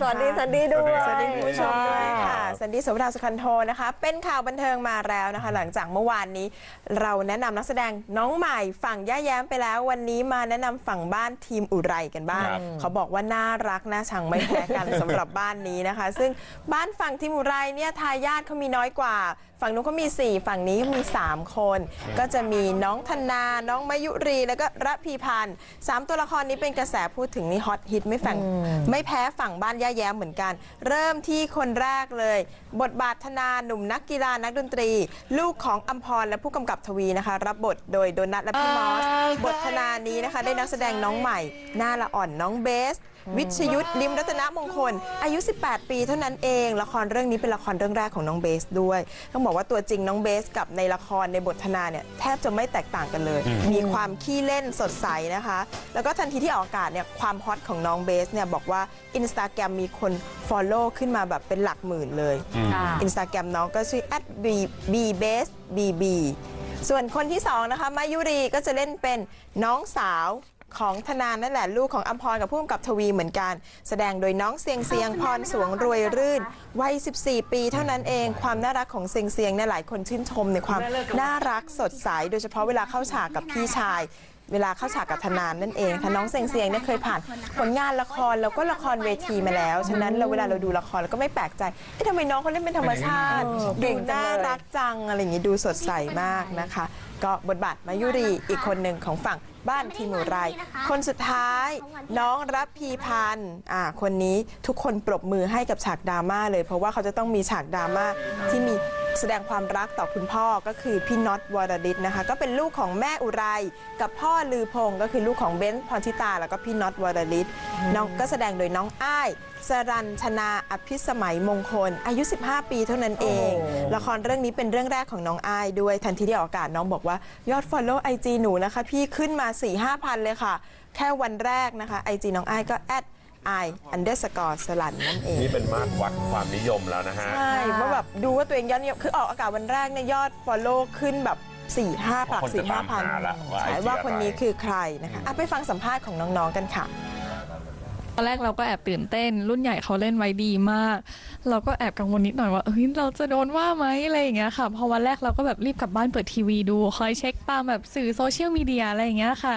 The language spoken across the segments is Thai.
สวัสดีสวัสดีด้วยสวัสดีคุณผู้ชมด้วยค่ะค่ะสันดีสวดาสุขันโทนะคะ เป็นข่าวบันเทิงมาแล้วนะคะ หลังจากเมื่อวานนี้ เราแนะนำนักแสดงน้องใหม่ฝั่งย่าแย้มไปแล้ววันนี้มาแนะนำฝั่งบ้านทีมอุไรกันบ้างครับเขาบอกว่าน่ารักน่าชังไม่แพ้กันสำหรับบ้านนี้นะคะ ซึ่งบ้านฝั่งทีมอุไรเนี่ยทายาทเขามีน้อยกว่า ฝั่งนู้นเขามี 4 ฝั่งนี้มี 3 คน ก็จะมีน้องธนา น้องมายุรี แล้วก็ระพีพันธ์สามตัวละครนี้เป็นกระแสพูดถึงนี่ฮอตฮิตไม่ฝั่งไม่แพ้ฝั่งบ้านย่าแย้มเหมือนกัน เริ่มที่คนแรกเลย บทบาทธนาหนุ่มนักกีฬานักดนตรี ลูกของอัมพรและผู้กำกับทวีนะคะ รับบทโดยโดนัทและพี่มอส บทธนานี้นะคะ ได้นักแสดงน้องใหม่ หน้าละอ่อนน้องเบส วิชยุทธลิมรัตนมงคล อายุ 18 ปีเท่านั้นเอง ละครเรื่องนี้เป็นละครเรื่องแรกของน้องเบสด้วย ต้องบอกว่าตัวจริงน้องเบสกับในละครในบทธนาเนี่ยแทบจะไม่แตกต่างกันเลย มีความขี้เล่นสดใสนะคะ แล้วก็ทันทีที่ออกอากาศเนี่ยความฮอตของน้องเบสเนี่ยบอกว่า Instagram มีคน Follow ขึ้นมาแบบเป็นหลักหมื่นเลยค่ะอินสตาแกรมน้องก็ชื่อ b b b a s e bb ส่วนคนที่สองนะคะมายุรีก็จะเล่นเป็นน้องสาว ของธนานั่นแหละลูกของอัมพรกับผู้กำกับทวีเหมือนกัน แสดงโดยน้องเซียงเซียงพรสวงรวยรื่นวัย 14 ปีเท่านั้นเองความน่ารักของเซียงเซียงเนี่ยหลายคนชื่นชมในความน่ารักสดใส โดยเฉพาะเวลาเข้าฉากกับพี่ชาย เวลาเข้าฉากกับธนานนั่นเองค่ะน้องเซียงเซียงเนี่ยเคยผ่านผลงานละครแล้วก็ละครเวทีมาแล้ว ฉะนั้นเราเวลาเราดูละครเราก็ไม่แปลกใจเอ๊ะทำไมน้องเขาเล่นเป็นธรรมชาติเก่ดูงจังเลยน่ารักจังอะไรอย่างนี้ดูสดใสมากนะคะ ก็บทบาทมายุรีอีกคนหนึ่งของฝั่งบ้านทีมอุไร คนสุดท้ายน้องรับพีพันธ์อ่าคนนี้ทุกคนปรบมือให้กับฉากดราม่าเลย เพราะว่าเขาจะต้องมีฉากดราม่าที่มี แสดงความรักต่อคุณพ่อก็คือพี่น็อตวรดิตนะคะ ก็เป็นลูกของแม่อุไรกับพ่อลือพงศ์ก็คือลูกของเบนซ์พรชิตา แล้วก็พี่น็อตวรดิตน้องก็แสดงโดยน้องอ้ายสรัญชนาอภิสมัยมงคล อายุ 15 ปีเท่านั้นเอง ละครเรื่องนี้เป็นเรื่องแรกของน้องอ้ายด้วยทันทีที่ออกอากาศน้องบอกว่ายอด Follow IG หนูนะคะ พี่ขึ้นมา 4 5พันเลยค่ะ แค่วันแรกนะคะ IG น้องอ้ายก็แอด ไอ underscore สลันนั่นเอง นี่เป็นมาตรวัดความนิยมแล้วนะฮะ ใช่ว่าแบบดูว่าตัวเองยอดนิยมคือออกอากาศวันแรกเนี่ยยอด Follow ขึ้นแบบ4 5ปรับคนจะ4ตาม5พันหาละว่าใช่ IG ว่าคนนี้อะไรคือใครนะคะอะไปฟังสัมภาษณ์ของน้องๆกันค่ะ ตอนแรกเราก็แอบตื่นเต้น รุ่นใหญ่เขาเล่นไว้ดีมาก เราก็แอบกังวลนิดหน่อยว่าเฮ้ยเราจะโดนว่าไหมอะไรอย่างเงี้ยค่ะพอวันแรกเราก็แบบรีบกลับบ้านเปิดทีวีดู คอยเช็คตามแบบสื่อโซเชียลมีเดียอะไรอย่างเงี้ยค่ะ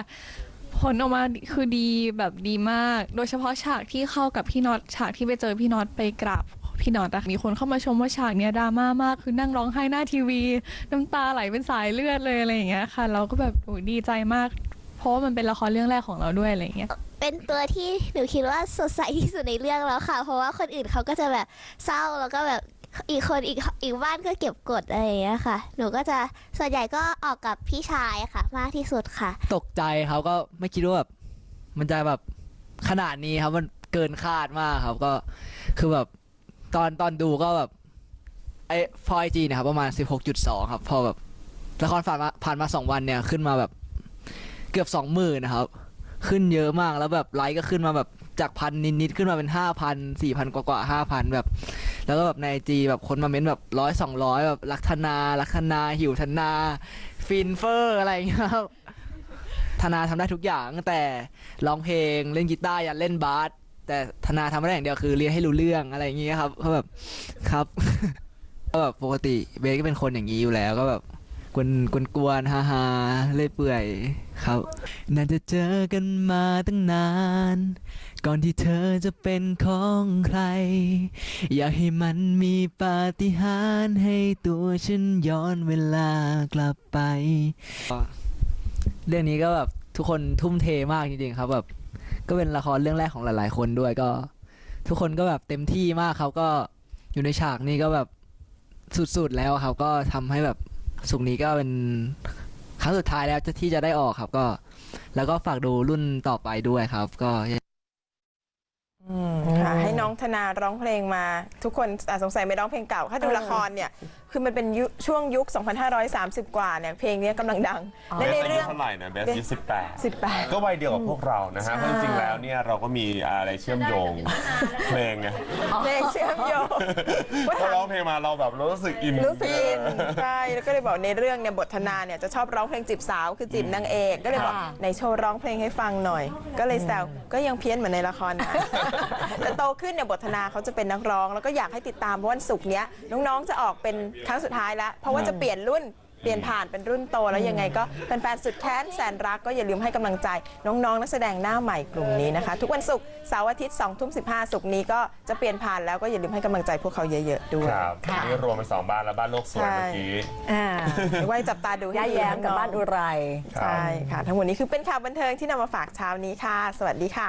ผลออกมาคือดีแบบดีมาก โดยเฉพาะฉากที่เข้ากับพี่น็อตฉากที่ไปเจอพี่น็อตไปกราบพี่น็อตอะมีคนเข้ามาชมว่าฉากเนี้ยดราม่ามากคือนั่งร้องไห้หน้าทีวี น้ำตาไหลเป็นสายเลือดเลยอะไรอย่างเงี้ยค่ะ เราก็แบบดีใจมาก เพราะว่ามันเป็นละครเรื่องแรกของเราด้วยอะไรอย่างเงี้ยเป็นตัวที่หนูคิดว่าสดใสที่สุดในเรื่องแล้วค่ะ เพราะว่าคนอื่นเขาก็จะแบบเศร้าแล้วก็แบบ อีกคนอีกอีกบ้านก็เก็บกดอะไรอย่างเงี้ยค่ะ หนูก็จะส่วนใหญ่ก็ออกกับพี่ชายค่ะ มากที่สุดค่ะ ตกใจครับก็ไม่คิดว่าแบบมันจะแบบขนาดนี้ครับมันเกินคาดมากครับก็คือแบบตอนตอนดูก็แบบไอ้ฟอยจีนะครับประมาณ 16.2 ครับ พอแบบละครผ่านมาผ่านมาสองวันเนี่ยขึ้นมาแบบเกือบสองหมื่นนะครับ ขึ้นเยอะมากแล้วแบบไลค์ก็ขึ้นมาแบบจากพันนิดๆขึ้นมาเป็นห้าพันสี่พันกว่าๆห้าพันแบบ แล้วก็แบบในจีแบบคนมาเม้นแบบร้อยสองร้อยแบบลักธนาลักธนา หิวธนา ฟินเฟอร์อะไรอย่างเงี้ยครับธนาทำได้ทุกอย่างตั้งแต่ร้องเพลงเล่นกีตาร์ยันเล่นบาสแต่ธนาทำไม่ได้อย่างเดียวคือเรียนให้รู้เรื่องอะไรอย่างเงี้ยครับเขาแบบครับก็แบบปกติเบสก็เป็นคนอย่างนี้อยู่แล้วก็แบบ กวนกวนกวนฮาฮาเล่ยเปื่อยครับน่าจะเจอกันมาตั้งนาน ก่อนที่เธอจะเป็นของใคร อยากให้มันมีปาฏิหาริย์ให้ตัวฉันย้อนเวลากลับไป เรื่องนี้ก็แบบทุกคนทุ่มเทมากจริงๆครับแบบก็เป็นละครเรื่องแรกของหลาย ๆ คนด้วยก็ ทุกคนก็แบบเต็มที่มากครับก็อยู่ในฉากนี้ก็แบบสุดๆแล้วครับก็ทำให้แบบ สุกนี้ก็เป็นครั้งสุดท้ายแล้วที่จะได้ออกครับก็ แล้วก็ฝากดูรุ่นต่อไปด้วยครับ ก็ น้องธนาร้องเพลงมา ทุกคนอาจสงสัยไม่ร้องเพลงเก่า ถ้าดูละครเนี่ย คือมันเป็นยุคช่วงยุค 2530 กว่าเนี่ย เพลงเนี้ยกำลังดังเบและสในอายุเรื่อง เท่าไหร่นะเบสอายุสิบแปด18 ก็วัยเดียวกับพวกเรานะฮะเพราะจริงๆแล้วเนี่ยเราก็มีอะไรเชื่อมโยงเพลงไงเพลงเชื่อมโยงว่าพอถามร้องเพลงมาเราแบบรู้สึกอิน รู้สึกอินใช่แล้วก็เลยบอกในเรื่องเนี่ยบทธนาเนี่ยจะชอบร้องเพลงจีบสาวคือจีบนางเอกก็เลยบอกค่ะในโชว์ร้องเพลงให้ฟังหน่อย ก็เลยแซวก็ยังเพี้ยนเหมือนในละครนะแต่โตขึ้นนเนี่ยบทธนาเขาจะเป็นนักร้อง แล้วก็อยากให้ติดตามเพราะวันศุกร์เนี้ยน้องๆจะออกเป็นครั้งสุดท้ายแล้ว เพราะว่าจะเปลี่ยนรุ่นเปลี่ยนผ่านเป็นรุ่นโตแล้วยังไงก็แฟนๆสุดแค้นแสนรักก็อย่าลืมให้กำลังใจ น้องๆ นักแสดงหน้าใหม่กลุ่มนี้นะคะ ทุกวันศุกร์เสาร์อาทิตย์2ทุ่ม15ศุกร์นี้ก็จะเปลี่ยนผ่านแล้วก็อย่าลืมให้กำลังใจพวกเขาเยอะๆด้วยครับค่ะนี่รวมเป็นสองบ้านแล้วบ้านโลกสวยใช่เมื่อกี้อ่าไว้จับตาดูให้ย่าดีแย้มกับน้องๆบ้านอุไรใช่ค่ะ ทั้งหมดนี้คือเป็นข่าวบันเทิงที่นำมาฝากเช้านี้ค่ะ สวัสดีค่ะ